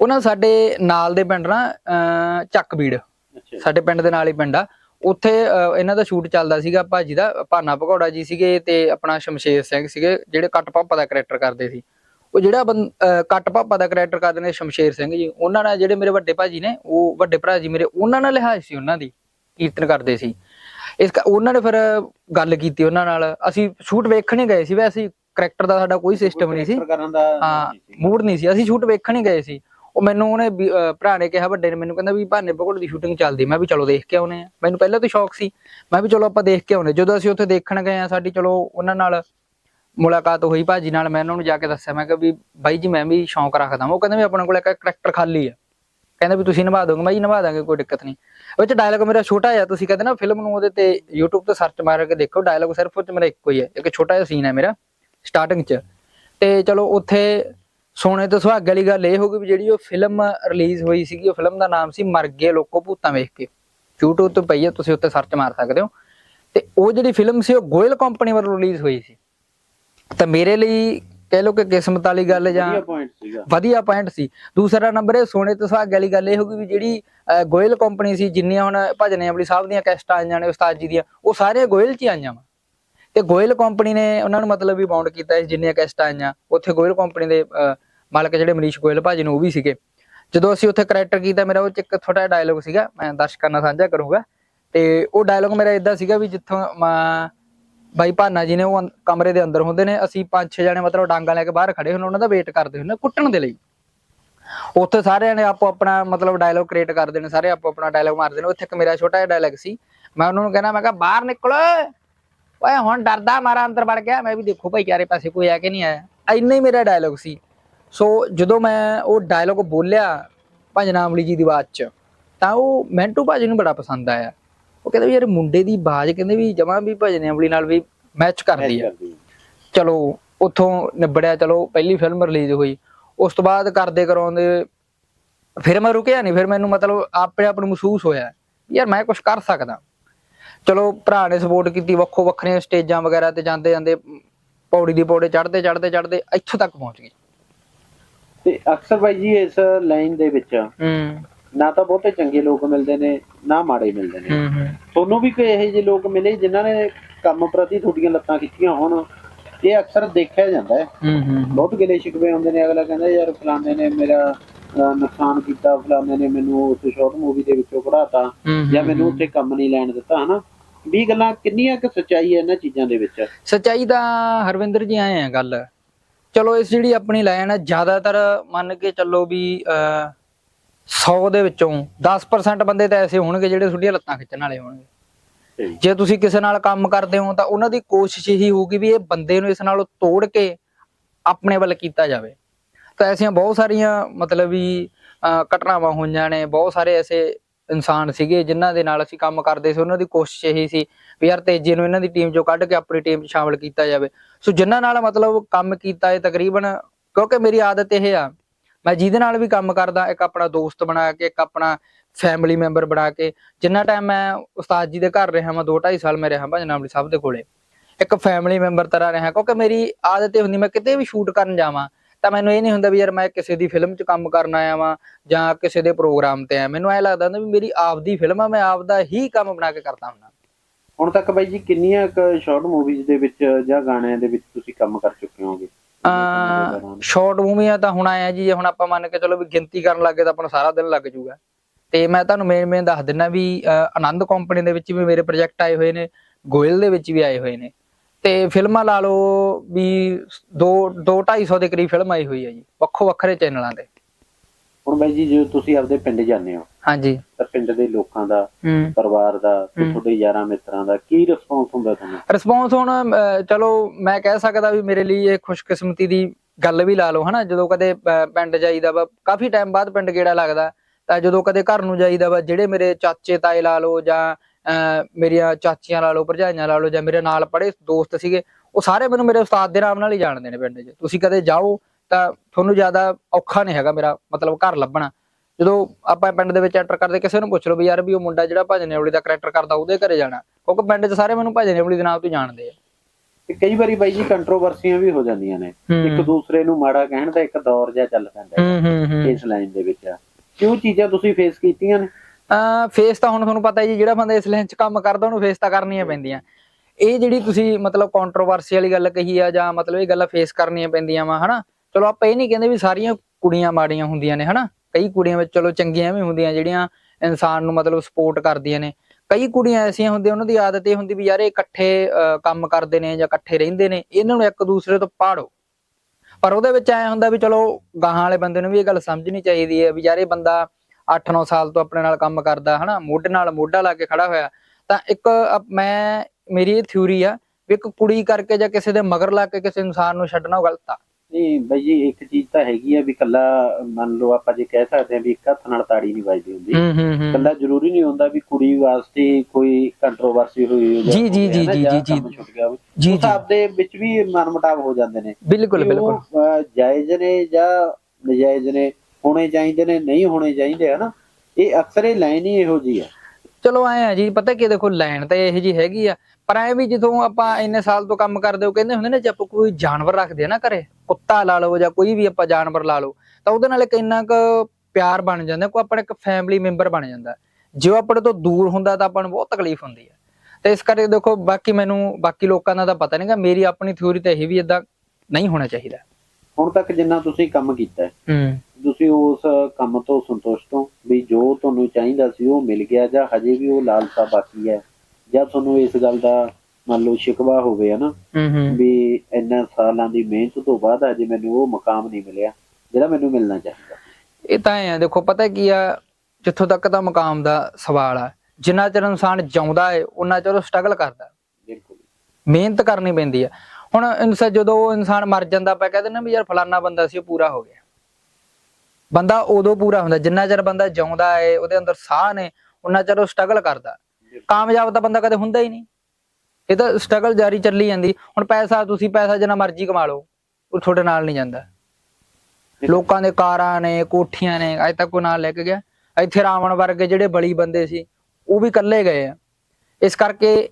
ਉਹਨਾਂ ਸਾਡੇ ਨਾਲ ਦੇ ਪਿੰਡ ਨਾ ਅਹ, ਚੱਕ ਬੀੜ ਅੱਛਾ। ਸਾਡੇ ਪਿੰਡ ਦੇ ਨਾਲ ਹੀ ਪਿੰਡ ਆ। ਉੱਥੇ ਇਹਨਾਂ ਦਾ ਸ਼ੂਟ ਚੱਲਦਾ ਸੀਗਾ ਭਾਜੀ ਦਾ ਭਾਨਾ ਭਗੌੜਾ ਜੀ ਸੀਗੇ ਤੇ ਆਪਣਾ ਸ਼ਮਸ਼ੇਰ ਸਿੰਘ ਸੀਗੇ ਜਿਹੜੇ ਕੱਟ ਪਾਪਾ ਦਾ ਕਰੈਕਟਰ ਕਰਦੇ ਸੀ। ਉਹ ਜਿਹੜਾ ਕੱਟ ਪਾਪਾ ਦਾ ਕਰੈਕਟਰ ਕਰਦੇ ਨੇ ਸ਼ਮਸ਼ੇਰ ਸਿੰਘ ਜੀ ਉਹਨਾਂ ਨਾਲ ਜਿਹੜੇ ਮੇਰੇ ਵੱਡੇ ਭਾਜੀ ਨੇ ਉਹ ਵੱਡੇ ਭਰਾ ਜੀ ਮੇਰੇ ਉਹਨਾਂ ਨਾਲ ਲਿਹਾਜ਼ ਸੀ ਉਹਨਾਂ ਦੀ ਕੀਰਤਨ ਕਰਦੇ ਸੀ। ਇਸ ਉਹਨਾਂ ਨੇ ਫਿਰ ਗੱਲ ਕੀਤੀ ਉਹਨਾਂ ਨਾਲ ਅਸੀਂ ਸ਼ੂਟ ਵੇਖਣ ਹੀ ਗਏ ਸੀ ਵੈਸੇ ਕਰੈਕਟਰ ਦਾ ਸਾਡਾ ਕੋਈ ਸਿਸਟਮ ਨਹੀਂ ਸੀ। ਹਾਂ। ਮੂਡ ਨਹੀਂ ਸੀ ਅਸੀਂ ਸ਼ੂਟ ਵੇਖਣ ਹੀ ਗਏ ਸੀ। ਉਹ ਮੈਨੂੰ ਉਹਨੇ ਭਰਾ ਨੇ ਕਿਹਾ ਵੱਡੇ ਨੇ ਮੈਨੂੰ, ਕਹਿੰਦਾ ਵੀ ਭਾਨੇ ਭਗੌੜ ਦੀ ਸ਼ੂਟਿੰਗ ਚੱਲਦੀ, ਮੈਂ ਵੀ ਚਲੋ ਦੇਖ ਕੇ ਆਉਨੇ ਆ ਮੈਨੂੰ ਪਹਿਲਾਂ ਤੋਂ ਸ਼ੌਕ ਸੀ, ਮੈਂ ਵੀ ਚਲੋ ਆਪਾਂ ਦੇਖ ਕੇ ਆਉਨੇ ਜਦੋਂ ਅਸੀਂ ਉੱਥੇ ਦੇਖਣ ਗਏ ਆ ਸਾਡੀ, ਚਲੋ ਉਹਨਾਂ ਨਾਲ ਮੁਲਾਕਾਤ ਹੋਈ ਭਾਜੀ ਨਾਲ, ਮੈਂ ਉਹਨਾਂ ਨੂੰ ਜਾ ਕੇ ਦੱਸਿਆ, ਮੈਂ ਕਿਹਾ ਵੀ ਬਾਈ ਜੀ, ਮੈਂ ਵੀ ਸ਼ੌਂਕ ਰੱਖਦਾ ਉਹ ਕਹਿੰਦੇ ਵੀ ਆਪਣੇ ਕੋਲ ਇੱਕ ਕਰੈਕਟਰ ਖਾਲੀ ਆ। ਕਹਿੰਦਾ ਵੀ ਤੁਸੀਂ ਨਿਭਾ ਦੋਗੇ, ਮੈਂ ਜੀ ਨਿਭਾ ਦਾਂਗੇ, ਕੋਈ ਦਿੱਕਤ ਨਹੀਂ। ਉਹ ਡਾਇਲੌਗ ਮੇਰਾ ਛੋਟਾ ਜਿਹਾ, ਤੁਸੀਂ ਕਹਿੰਦੇ ਨਾ ਫਿਲਮ ਨੂੰ ਉਹਦੇ ਤੇ YouTube ਤੇ ਸਰਚ ਮਾਰ ਕੇ ਦੇਖੋ ਡਾਇਲੌਗ ਸਿਰਫ ਉਹ ਚ ਮੇਰਾ ਇੱਕੋ ਹੀ ਹੈ। ਇੱਕ ਛੋਟਾ ਜਿਹਾ ਸੀਨ ਹੈ ਮੇਰਾ ਸਟਾਰਟਿੰਗ ਚ। ਤੇ ਚਲੋ ਉੱਥੇ ਸੋਨੇ ਤੇ ਸੁਹਾਗੇ ਵਾਲੀ ਗੱਲ ਇਹ ਹੋ ਗਈ ਵੀ ਜਿਹੜੀ ਉਹ ਫਿਲਮ ਰਿਲੀਜ਼ ਹੋਈ ਸੀਗੀ ਉਹ ਫਿਲਮ ਦਾ ਨਾਮ ਸੀ ਮਰ ਗਏ ਲੋਕੋ ਭੂਤਾਂ ਵੇਖ ਕੇ। YouTube ਤੇ ਪਈ ਹੈ ਤੁਸੀਂ ਉੱਤੇ ਸਰਚ ਮਾਰ ਸਕਦੇ ਹੋ। ਤੇ ਉਹ ਜਿਹੜੀ ਫਿਲਮ ਸੀ ਉਹ ਗੋਇਲ ਕੰਪਨੀ ਵੱਲੋਂ ਰਿਲੀਜ਼ ਹੋਈ ਸੀ। ਤਾਂ ਮੇਰੇ ਲਈ ਕਹਿ ਲਓ ਕਿ ਕਿਸਮਤ ਵਾਲੀ ਗੱਲ ਜਾਂ ਵਧੀਆ ਪੁਆਇੰਟ ਸੀ। ਦੂਸਰਾ ਨੰਬਰ ਇਹ ਸੋਨੇ ਤੇ ਸੁਹਾਗੇ ਵਾਲੀ ਗੱਲ ਇਹ ਹੋ ਗਈ ਵੀ ਜਿਹੜੀ ਗੋਇਲ ਕੰਪਨੀ ਸੀ ਜਿੰਨੀਆਂ ਹੁਣ ਭਜਨੇ ਅਮਲੀ ਸਾਹਿਬ ਦੀਆਂ ਕੈਸਟਾਂ ਆਈਆਂ ਨੇ ਉਸਤਾਦ ਜੀ ਦੀਆਂ ਉਹ ਸਾਰੇ ਗੋਇਲ ਚ ਆਈਆਂ ਵਾ। ਤੇ ਗੋਇਲ ਕੰਪਨੀ ਨੇ ਉਹਨਾਂ ਨੂੰ ਮਤਲਬ ਵੀ ਬਾਉਂਡ ਕੀਤਾ ਜਿੰਨੀਆਂ ਕੈਸਟਾਂ ਆਈਆਂ ਉੱਥੇ ਗੋਇਲ ਕੰਪਨੀ ਦੇ ਮਾਲਕ ਜਿਹੜੇ ਮਨੀਸ਼ ਗੋਇਲ ਭਾਜੀ ਨੂੰ ਉਹ ਵੀ ਸੀਗੇ। ਜਦੋਂ ਅਸੀਂ ਉੱਥੇ ਕਰੈਕਟਰ ਕੀਤਾ, ਮੇਰਾ ਉਹ ਚ ਇੱਕ ਛੋਟਾ ਜਿਹਾ ਡਾਇਲੋਗ ਸੀਗਾ, ਮੈਂ ਦਰਸ਼ਕਾਂ ਨਾਲ ਸਾਂਝਾ ਕਰੂੰਗਾ। ਤੇ ਉਹ ਡਾਇਲੋਗ ਮੇਰਾ ਇਦਾਂ ਸੀਗਾ ਵੀ ਜਿੱਥੋਂ ਮੈਂ ਬਾਈ ਭਾਨਾ ਜੀ ਨੇ ਉਹ ਕਮਰੇ ਦੇ ਅੰਦਰ ਹੁੰਦੇ ਨੇ, ਅਸੀਂ ਪੰਜ ਛੇ ਜਣੇ ਮਤਲਬ ਡਾਂਗਾ ਲੈ ਕੇ ਬਾਹਰ ਖੜੇ ਹੁੰਦੇ ਉਹਨਾਂ ਦਾ ਵੇਟ ਕਰਦੇ ਹੁੰਦੇ ਕੁੱਟਣ ਦੇ ਲਈ। ਉੱਥੇ ਸਾਰਿਆਂ ਨੇ ਆਪੋ ਆਪਣਾ ਮਤਲਬ ਡਾਇਲੋਗ ਕ੍ਰੀਏਟ ਕਰਦੇ ਨੇ ਸਾਰੇ ਆਪੋ ਆਪਣਾ ਡਾਇਲੋਗ ਮਾਰਦੇ ਨੇ ਉੱਥੇ ਇੱਕ ਮੇਰਾ ਛੋਟਾ ਜਿਹਾ ਡਾਇਲੋਗ ਸੀ। ਮੈਂ ਉਹਨਾਂ ਨੂੰ ਕਹਿਣਾ, ਮੈਂ ਕਿਹਾ, ਬਾਹਰ ਨਿਕਲੋ! ਓਏ, ਹੁਣ ਡਰਦਾ, ਮਾਰਾ ਅੰਦਰ ਵੜ ਗਿਆ। ਮੈਂ ਵੀ ਦੇਖੋ ਭਾਈ ਚਾਰੇ ਪਾਸੇ ਕੋਈ ਆ ਕੇ ਨਹੀਂ ਆਇਆ। ਇੰਨਾ ਹੀ ਮੇਰਾ ਡਾਇਲੋਗ ਸੀ। ਸੋ ਜਦੋਂ ਮੈਂ ਉਹ ਡਾਇਲੋਗ ਬੋਲਿਆ ਭਜਨਾ ਅਮਲੀ ਜੀ ਦੀ ਆਵਾਜ਼ 'ਚ ਤਾਂ ਉਹ ਮੈਂਟੂ ਭਾਜੀ ਨੂੰ ਬੜਾ ਪਸੰਦ ਆਇਆ। ਉਹ ਕਹਿੰਦੇ ਵੀ ਯਾਰ ਮੁੰਡੇ ਦੀ ਆਵਾਜ਼ ਕਹਿੰਦੇ ਵੀ ਜਮਾਂ ਵੀ ਭਜਨੇ ਅਮਲੀ ਨਾਲ ਵੀ ਮੈਚ ਕਰਦੀ ਕਰਦੀ ਚਲੋ ਉੱਥੋਂ ਨਿਬੜਿਆ ਚਲੋ ਪਹਿਲੀ ਫਿਲਮ ਰਿਲੀਜ਼ ਹੋਈ। ਉਸ ਤੋਂ ਬਾਅਦ ਕਰਦੇ ਕਰਾਉਂਦੇ ਫਿਰ ਮੈਂ ਰੁਕਿਆ ਨਹੀਂ ਫਿਰ ਮੈਨੂੰ ਮਤਲਬ ਆਪਣੇ ਆਪ ਨੂੰ ਮਹਿਸੂਸ ਹੋਇਆ ਯਾਰ ਮੈਂ ਕੁਝ ਕਰ ਸਕਦਾ। ਚਲੋ ਭਰਾ ਨੇ ਸਪੋਰਟ ਕੀਤੀ ਵੱਖੋ ਵੱਖਰੀਆਂ ਸਟੇਜਾਂ ਵਗੈਰਾ ਤੇ ਜਾਂਦੇ ਜਾਂਦੇ ਪੌੜੀ ਦੀ ਪੌੜੇ ਚੜਦੇ ਚੜਦੇ ਚੜਦੇ ਇੱਥੋਂ ਤੱਕ ਪਹੁੰਚ ਗਏ। ਤੇ ਅਕਸਰ ਬਾਈ ਜੀ ਇਸ ਲਾਈਨ ਦੇ ਵਿੱਚ ਹੂੰ। ਨਾ ਤਾਂ ਬਹੁਤੇ ਚੰਗੇ ਲੋਕ ਮਿਲਦੇ ਨੇ ਨਾ ਮਾੜੇ ਮਿਲਦੇ ਨੇ। ਹੂੰ ਹੂੰ। ਤੁਹਾਨੂੰ ਵੀ ਕੋਈ ਇਹੋ ਜਿਹੇ ਲੋਕ ਮਿਲੇ ਜਿਨ੍ਹਾਂ ਨੇ ਕੰਮ ਪ੍ਰਤੀ ਤੁਹਾਡੀਆਂ ਲੱਤਾਂ ਖਿੱਚੀਆਂ ਹੋਣ? ਇਹ ਅਕਸਰ ਦੇਖਿਆ ਜਾਂਦਾ ਹੈ। ਹੂੰ ਹੂੰ ਬਹੁਤ ਗਿਲੇ ਸ਼ਿਕਵੇ ਹੁੰਦੇ ਨੇ। ਅਗਲਾ ਕਹਿੰਦਾ ਯਾਰ ਫਲਾਣੇ ਨੇ ਮੇਰਾ ਨੁਕਸਾਨ ਕੀਤਾ ਫਲਾਣੇ ਨੇ ਮੈਨੂੰ ਉਸ ਸ਼ਾਰਟ ਮੂਵੀ ਦੇ ਵਿੱਚੋਂ ਕਢਾਤਾ ਜਾਂ ਮੈਨੂੰ ਉੱਥੇ ਕੰਮ ਨਹੀਂ ਲੈਣ ਦਿੱਤਾ ਹਨਾ? ਵੀ ਗੱਲਾਂ ਕਿੰਨੀਆਂ ਕੁ ਸੱਚਾਈ ਹੈ ਇਹਨਾਂ ਚੀਜ਼ਾਂ ਦੇ ਵਿੱਚ? ਸੱਚਾਈ ਤਾਂ ਹਰਵਿੰਦਰ ਜੀ ਆਏ ਆ ਗੱਲ। ਚਲੋ ਇਸ ਜਿਹੜੀ ਆਪਣੀ ਲਾਈਨ ਹੈ ਜ਼ਿਆਦਾਤਰ ਮੰਨ ਕੇ ਚੱਲੋ ਵੀ 100 ਦੇ ਵਿੱਚੋਂ 10% ਬੰਦੇ ਤਾਂ ਐਸੇ ਹੋਣਗੇ ਜਿਹੜੇ ਤੁਹਾਡੀਆਂ ਲੱਤਾਂ ਖਿੱਚਣ ਵਾਲੇ ਹੋਣਗੇ। ਜੇ ਤੁਸੀਂ ਕਿਸੇ ਨਾਲ ਕੰਮ ਕਰਦੇ ਹੋ ਤਾਂ ਉਹਨਾਂ ਦੀ ਕੋਸ਼ਿਸ਼ ਇਹੀ ਹੋਊਗੀ ਵੀ ਇਹ ਬੰਦੇ ਨੂੰ ਇਸ ਨਾਲੋਂ ਤੋੜ ਕੇ ਆਪਣੇ ਵੱਲ ਕੀਤਾ ਜਾਵੇ। ਤਾਂ ਐਸੀਆਂ ਬਹੁਤ ਸਾਰੀਆਂ ਮਤਲਬ ਵੀ ਘਟਨਾਵਾਂ ਹੋਈਆਂ ਨੇ ਬਹੁਤ ਸਾਰੇ ਐਸੇ ਇਨਸਾਨ ਸੀਗੇ, ਜਿਨ੍ਹਾਂ ਦੇ ਨਾਲ ਅਸੀਂ ਕੰਮ ਕਰਦੇ ਸੀ, ਉਹਨਾਂ ਦੀ ਕੋਸ਼ਿਸ਼ ਇਹੀ ਸੀ ਵੀ ਯਾਰ ਤੇਜੀ ਨੂੰ ਇਹਨਾਂ ਦੀ ਟੀਮ ਚੋਂ ਕੱਢ ਕੇ ਆਪਣੀ ਟੀਮ 'ਚ ਸ਼ਾਮਲ ਕੀਤਾ ਜਾਵੇ। ਸੋ ਜਿਨ੍ਹਾਂ ਨਾਲ ਮਤਲਬ ਕੰਮ ਕੀਤਾ ਹੈ ਤਕਰੀਬਨ, ਕਿਉਂਕਿ ਮੇਰੀ ਆਦਤ ਇਹ ਆ, ਮੈਂ ਜਿਹਦੇ ਨਾਲ ਵੀ ਕੰਮ ਕਰਦਾ, ਇੱਕ ਆਪਣਾ ਦੋਸਤ ਬਣਾ ਕੇ, ਇੱਕ ਆਪਣਾ ਫੈਮਿਲੀ ਮੈਂਬਰ ਬਣਾ ਕੇ, ਜਿੰਨਾ ਟਾਈਮ ਮੈਂ ਉਸਤਾਦ ਜੀ ਦੇ ਘਰ ਰਿਹਾ ਮੈਂ 2.5 ਸਾਲ ਮੈਂ ਰਿਹਾ ਭਜਨ ਅਮਲੀ ਸਾਹਿਬ ਦੇ ਕੋਲੇ, ਇੱਕ ਫੈਮਿਲੀ ਮੈਂਬਰ ਤਰ੍ਹਾਂ ਰਿਹਾ, ਕਿਉਂਕਿ ਮੇਰੀ ਆਦਤ ਇਹ ਹੁੰਦੀ ਮੈਂ ਕਿਤੇ ਵੀ ਸ਼ੂਟ ਕਰਨ ਜਾਵਾਂ ਤਾਂ ਮੈਨੂੰ ਇਹ ਨਹੀਂ ਹੁੰਦਾ ਵੀ ਯਾਰ ਮੈਂ ਕਿਸੇ ਦੀ ਫਿਲਮ 'ਚ ਕੰਮ ਕਰਨ ਆਇਆ ਵਾਂ ਜਾਂ ਕਿਸੇ ਦੇ ਪ੍ਰੋਗਰਾਮ ਤੇ ਆਇਆ। ਮੈਨੂੰ ਐ ਲੱਗਦਾ ਹੁੰਦਾ ਵੀ ਮੇਰੀ ਆਪਦੀ ਫਿਲਮ ਆ ਮੈਂ ਆਪਦਾ ਹੀ ਕੰਮ ਬਣਾ ਕੇ ਕਰਦਾ ਹੁੰਦਾ। ਹੁਣ ਤੱਕ ਬਾਈ ਜੀ ਕਿੰਨੀਆਂ ਸ਼ਾਰਟ ਮੂਵੀਜ਼ ਦੇ ਵਿੱਚ ਜਾਂ ਗਾਣਿਆਂ ਦੇ ਵਿੱਚ ਤੁਸੀਂ ਕੰਮ ਕਰ ਚੁੱਕੇ ਹੋਗੇ? ਸ਼ਾਰਟ ਮੂਵੀਆਂ ਤਾਂ ਹੁਣ ਆਇਆ ਜੀ ਜੇ ਹੁਣ ਆਪਾਂ ਮੰਨ ਕੇ ਚਲੋ ਵੀ ਗਿਣਤੀ ਕਰਨ ਲੱਗੇ ਤਾਂ ਆਪਾਂ ਨੂੰ ਸਾਰਾ ਦਿਨ ਲੱਗ ਜਾਊਗਾ ਤੇ ਮੈਂ ਤੁਹਾਨੂੰ ਮੇਨ ਮੇਨ ਦੱਸ ਦਿੰਨਾ ਵੀ ਆਨੰਦ ਕੰਪਨੀ ਦੇ ਵਿੱਚ ਵੀ ਮੇਰੇ ਪ੍ਰੋਜੈਕਟ ਆਏ ਹੋਏ ਨੇ ਗੋਇਲ ਦੇ ਵਿੱਚ ਵੀ ਆਏ ਹੋਏ ਨੇ। ਤੇ ਫਿਲਮਾਂ ਲਾ ਲਓ ਵੀ 2 2 250 ਦੇ ਕਰੀਬ ਫਿਲਮ ਆਈ ਹੋਈ ਹੈ ਜੀ ਵੱਖੋ ਵੱਖਰੇ ਚੈਨਲਾਂ ਤੇ। ਹੁਣ ਬਾਈ ਜੀ ਜਦੋਂ ਤੁਸੀਂ ਆਪਦੇ ਪਿੰਡ ਜਾਂਦੇ ਹੋ ਹਾਂਜੀ। ਤਾਂ ਪਿੰਡ ਦੇ ਲੋਕਾਂ ਦਾ ਪਰਿਵਾਰ ਦਾ ਤੇ। ਤੁਹਾਡੇ ਯਾਰਾਂ ਮਿੱਤਰਾਂ ਦਾ ਕੀ ਰਿਸਪੌਂਸ ਹੁੰਦਾ ਤੁਹਾਨੂੰ? ਰਿਸਪੌਂਸ ਹੁਣ ਚਲੋ ਮੈਂ ਕਹਿ ਸਕਦਾ ਵੀ ਮੇਰੇ ਲਈ ਇਹ ਖੁਸ਼ਕਿਸਮਤੀ ਦੀ ਗੱਲ ਵੀ ਲਾ ਲਓ ਹਨਾ? ਜਦੋਂ ਕਦੇ ਪਿੰਡ ਜਾਈਦਾ ਵਾ ਕਾਫੀ ਟਾਈਮ ਬਾਅਦ ਪਿੰਡ ਗੇੜਾ ਲੱਗਦਾ ਤਾਂ ਜਦੋਂ ਕਦੇ ਘਰ ਨੂੰ ਜਾਈਦਾ ਵਾ ਜਿਹੜੇ ਮੇਰੇ ਚਾਚੇ ਤਾਏ ਲਾ ਲਓ ਜਾਂ ਮੇਰੀਆਂ ਚਾਚੀਆਂ ਲਾ ਲਓ ਭਰਜਾਈਆਂ ਲਾ ਲਓ ਜਾਂ ਮੇਰੇ ਨਾਲ ਪੜ੍ਹੇ ਦੋਸਤ ਸੀਗੇ ਉਹ ਸਾਰੇ ਮੈਨੂੰ ਮੇਰੇ ਉਸਤਾਦ ਦੇ ਨਾਮ ਨਾਲ ਹੀ ਜਾਣਦੇ ਨੇ ਪਿੰਡ 'ਚ। ਤੁਸੀਂ ਕਦੇ ਜਾਓ ਤਾਂ ਤੁਹਾਨੂੰ ਜ਼ਿਆਦਾ ਔਖਾ ਨਹੀਂ ਹੈਗਾ ਮੇਰਾ ਮਤਲਬ ਘਰ ਲੱਭਣਾ। ਜਦੋਂ ਆਪਾਂ ਪਿੰਡ ਦੇ ਵਿੱਚ ਐਂਟਰ ਕਰਦੇ ਕਿਸੇ ਨੂੰ ਪੁੱਛ ਲਓ ਵੀ ਯਾਰ ਵੀ ਉਹ ਮੁੰਡਾ ਜਿਹੜਾ ਭਜਨ ਔਲੀ ਦਾ ਕਰੈਕਟਰ ਕਰਦਾ ਉਹਦੇ ਘਰੇ ਜਾਣਾ। ਕਿਉਂਕਿ ਪਿੰਡ 'ਚ ਸਾਰੇ ਮੈਨੂੰ ਭਜਨ ਔਲੀ ਦੇ ਨਾਮ ਤੋਂ ਜਾਣਦੇ ਆ। ਤੇ ਕਈ ਵਾਰੀ ਬਾਈ ਜੀ ਕੰਟਰੋਵਰਸੀਆਂ ਵੀ ਹੋ ਜਾਂਦੀਆਂ ਨੇ। ਇੱਕ ਦੂਸਰੇ ਨੂੰ ਮਾੜਾ ਕਹਿਣ ਦਾ ਇੱਕ ਦੌਰ ਜਿਹਾ ਚੱਲ ਪੈਂਦਾ ਇਸ ਲਾਈਨ ਦੇ ਵਿੱਚ। ਕਿਉਂ ਚੀਜ਼ਾਂ ਤੁਸੀਂ ਫੇਸ ਕੀਤੀਆਂ ਨੇ? ਫੇਸ ਤਾਂ ਹੁਣ ਤੁਹਾਨੂੰ ਪਤਾ ਹੈ ਜੀ ਜਿਹੜਾ ਬੰਦਾ ਇਸ ਲਾਈਨ 'ਚ ਕੰਮ ਕਰਦਾ ਉਹਨੂੰ ਫੇਸ ਤਾਂ ਕਰਨੀਆਂ ਪੈਂਦੀਆਂ। ਇਹ ਜਿਹੜੀ ਤੁਸੀਂ ਮਤਲਬ ਕੰਟਰੋਵਰਸੀ ਵਾਲੀ ਗੱਲ ਕਹੀ ਆ ਜਾਂ ਮਤਲਬ ਇਹ ਗੱਲਾਂ ਫੇਸ ਕਰਨੀਆਂ ਪੈਂਦੀਆਂ ਵਾ ਹਨਾ? ਚਲੋ ਆਪਾਂ ਇਹ ਨਹੀਂ ਕਹਿੰਦੇ ਵੀ ਸਾਰੀਆਂ ਕੁੜੀਆਂ ਮਾੜੀਆਂ ਹੁੰਦੀਆਂ ਨੇ ਹਨਾ? ਕਈ ਕੁੜੀਆਂ ਵਿੱਚ ਚਲੋ ਚੰਗੀਆਂ ਵੀ ਹੁੰਦੀਆਂ ਜਿਹੜੀਆਂ ਇਨਸਾਨ ਨੂੰ ਮਤਲਬ ਸਪੋਰਟ ਕਰਦੀਆਂ ਨੇ। ਕਈ ਕੁੜੀਆਂ ਐਸੀਆਂ ਹੁੰਦੀਆਂ ਉਹਨਾਂ ਦੀ ਆਦਤ ਇਹ ਹੁੰਦੀ ਵੀ ਯਾਰ ਇਹ ਇਕੱਠੇ ਕੰਮ ਕਰਦੇ ਨੇ ਜਾਂ ਇਕੱਠੇ ਰਹਿੰਦੇ ਨੇ ਇਹਨਾਂ ਨੂੰ ਇੱਕ ਦੂਸਰੇ ਤੋਂ ਪਾੜੋ। ਪਰ ਉਹਦੇ ਵਿੱਚ ਐ ਹੁੰਦਾ ਵੀ ਚਲੋ ਗਾਹਾਂ ਵਾਲੇ ਬੰਦੇ ਨੂੰ ਵੀ ਇਹ ਗੱਲ ਸਮਝਣੀ ਚਾਹੀਦੀ ਹੈ ਵੀ ਯਾਰ ਇਹ ਬੰਦਾ 8-9 ਸਾਲ ਤੋਂ ਆਪਣੇ ਨਾਲ ਕੰਮ ਕਰਦਾ ਹਨਾ ਮੋਢੇ ਨਾਲ ਮੋਢਾ ਲਾ ਕੇ ਖੜਾ ਹੋਇਆ। ਤਾਂ ਇੱਕ ਮੈਂ ਮੇਰੀ ਇਹ ਥਿਊਰੀ ਆ ਵੀ ਇੱਕ ਕੁੜੀ ਕਰਕੇ ਜਾਂ ਕਿਸੇ ਦੇ ਮਗਰ ਲਾ ਕੇ ਕਿਸੇ ਇਨਸਾਨ ਨੂੰ ਛੱਡਣਾ ਉਹ ਗਲਤ ਆ। ਨਹੀਂ ਬਾਈ ਜੀ ਇੱਕ ਚੀਜ਼ ਤਾਂ ਹੈਗੀ ਆ ਵੀ ਕੱਲਾ ਮੰਨ ਲਓ ਆਪਾਂ ਜੇ ਕਹਿ ਸਕਦੇ ਹਾਂ ਵੀ ਇੱਕ ਹੱਥ ਨਾਲ ਤਾੜੀ ਨਹੀਂ ਵੱਜਦੀ ਹੁੰਦੀ। ਹੂੰ ਹੂੰ ਹੂੰ। ਕੱਲਾ ਜ਼ਰੂਰੀ ਨਹੀਂ ਹੁੰਦਾ ਵੀ ਕੁੜੀ ਵਾਸਤੇ ਕੋਈ ਕੰਟਰੋਵਰਸੀ ਹੋਈ ਹੋਵੇ ਜਾਂ ਜੀ, ਜੀ, ਜੀ, ਜਾਂ ਜੀ, ਜੀ ਜੀ। ਆਪਦੇ ਵਿੱਚ ਵੀ ਮਨਮਟਾਵ ਹੋ ਜਾਂਦੇ ਨੇ। ਬਿਲਕੁਲ ਉਹ, ਬਿਲਕੁਲ। ਜਾਇਜ਼ ਨੇ ਜਾਂ ਨਜਾਇਜ਼ ਨੇ ਹੋਣੇ ਚਾਹੀਦੇ ਨੇ ਨਹੀਂ ਹੋਣੇ ਚਾਹੀਦੇ ਹਨਾ? ਇਹ ਅਕਸਰ ਇਹ ਲਾਈਨ ਹੀ ਇਹੋ ਜੀ ਆ। ਚਲੋ ਐ ਆ ਜੀ ਪਤਾ ਕੀ ਦੇਖੋ ਲਾਈਨ ਤਾਂ ਇਹੋ ਜੀ ਹੈਗੀ ਆ। ਪਰ ਐ ਵੀ ਜਦੋਂ ਆਪਾਂ ਇੰਨੇ ਸਾਲ ਤੋਂ ਕੰਮ ਕਰਦੇ ਹੋ ਕਹਿੰਦੇ ਹੁੰਦੇ ਨੇ ਜੇ ਆਪਾਂ ਕੋਈ ਜਾਨਵਰ ਰੱਖਦੇ ਆ ਨਾ ਘਰੇ ਕੁੱਤਾ ਲਾ ਲਓ ਜਾਂ ਕੋਈ ਵੀ ਆਪਾਂ ਜਾਨਵਰ ਲਾ ਲਓ ਤਾਂ ਉਹਦੇ ਨਾਲ ਇੱਕ ਇੰਨਾ ਕੁ ਪਿਆਰ ਬਣ ਜਾਂਦਾ ਕੋਈ ਆਪਣਾ ਇੱਕ ਫੈਮਿਲੀ ਮੈਂਬਰ ਬਣ ਜਾਂਦਾ। ਜੇ ਆਪਣੇ ਤੋਂ ਦੂਰ ਹੁੰਦਾ ਤਾਂ ਆਪਾਂ ਨੂੰ ਬਹੁਤ ਤਕਲੀਫ ਹੁੰਦੀ ਹੈ ਤੇ ਇਸ ਕਰਕੇ ਦੇਖੋ ਬਾਕੀ ਮੈਨੂੰ ਬਾਕੀ ਲੋਕਾਂ ਦਾ ਤਾਂ ਪਤਾ ਨਹੀਂਗਾ ਮੇਰੀ ਆਪਣੀ ਥਿਊਰੀ ਤਾਂ ਇਹ ਵੀ ਇਦਾਂ ਨਹੀਂ ਹੋਣਾ ਚਾਹੀਦਾ। ਹੁਣ ਤੱਕ ਜਿੰਨਾ ਤੁਸੀਂ ਕੰਮ ਕੀਤਾ ਹੈ, ਹੂੰ। ਤੁਸੀਂ ਉਸ ਕੰਮ ਤੋਂ ਸੰਤੁਸ਼ਟ ਹੋ ਵੀ ਜੋ ਤੁਹਾਨੂੰ ਚਾਹੀਦਾ ਸੀ ਉਹ ਮਿਲ ਗਿਆ ਜਾਂ ਹਜੇ ਵੀ ਉਹ ਲਾਲਸਾ ਬਾਕੀ ਹੈ। ਜਾਂ ਤੁਹਾਨੂੰ ਇਸ ਗੱਲ ਦਾ ਮੰਨ ਲਓ ਸ਼ਿਕਵਾ ਹੋਵੇ ਹਨਾ ਹੂੰ ਹੂੰ। ਵੀ ਇੰਨਾ ਸਾਲਾਂ ਦੀ ਮਿਹਨਤ ਤੋਂ ਬਾਅਦ ਅਜੇ ਮੈਨੂੰ ਉਹ ਮਕਾਮ ਨਹੀਂ ਮਿਲਿਆ ਜਿਹੜਾ ਮੈਨੂੰ ਮਿਲਣਾ ਚਾਹੀਦਾ। ਇਹ ਤਾਂ ਐ ਆ ਦੇਖੋ ਪਤਾ ਕੀ ਆ ਜਿੱਥੋਂ ਤੱਕ ਤਾਂ ਮਕਾਮ ਦਾ ਸਵਾਲ ਆ ਜਿੰਨਾ ਚਿਰ ਇਨਸਾਨ ਜਿਉਂਦਾ ਹੈ ਉਹਨਾਂ ਚਿਰ ਉਹ ਸਟਰਗਲ ਕਰਦਾ। ਬਿਲਕੁਲ। ਮਿਹਨਤ ਕਰਨੀ ਪੈਂਦੀ ਆ। ਹੁਣ ਇਨਸਾ ਜਦੋਂ ਉਹ ਇਨਸਾਨ ਮਰ ਜਾਂਦਾ ਆਪਾਂ ਕਹਿੰਦੇ ਨਾ ਵੀ ਯਾਰ ਫਲਾਨਾ ਬੰਦਾ ਸੀ ਉਹ ਪੂਰਾ ਹੋ ਗਿਆ। ਬੰਦਾ ਉਦੋਂ ਪੂਰਾ ਹੁੰਦਾ ਜਿੰਨਾ ਚਿਰ ਬੰਦਾ ਜਿਉਂਦਾ ਹੈ ਉਹਦੇ ਅੰਦਰ ਸਾਹ ਨੇ ਉਹਨਾਂ ਚਿਰ ਉਹ ਸਟਰਗਲ ਕਰਦਾ। ਕਾਮਯਾਬ ਤਾਂ ਬੰਦਾ ਕਦੇ ਹੁੰਦਾ ਹੀ ਨਹੀਂ। ਇਹ ਤਾਂ ਸਟਰਗਲ ਜਾਰੀ ਚੱਲੀ ਜਾਂਦੀ। ਹੁਣ ਪੈਸਾ ਤੁਸੀਂ ਪੈਸਾ ਜਿੰਨਾ ਮਰਜ਼ੀ ਕਮਾ ਲਓ ਉਹ ਤੁਹਾਡੇ ਨਾਲ ਨਹੀਂ ਜਾਂਦਾ। ਲੋਕਾਂ ਦੇ ਕਾਰਾਂ ਨੇ ਕੋਠੀਆਂ ਨੇ ਅੱਜ ਤੱਕ ਕੋਈ ਨਾਲ ਲੈ ਕੇ ਗਿਆ। ਇੱਥੇ ਰਾਵਣ ਵਰਗੇ ਜਿਹੜੇ ਬਲੀ ਬੰਦੇ ਸੀ ਉਹ ਵੀ ਇਕੱਲੇ ਗਏ ਆ। ਇਸ ਕਰਕੇ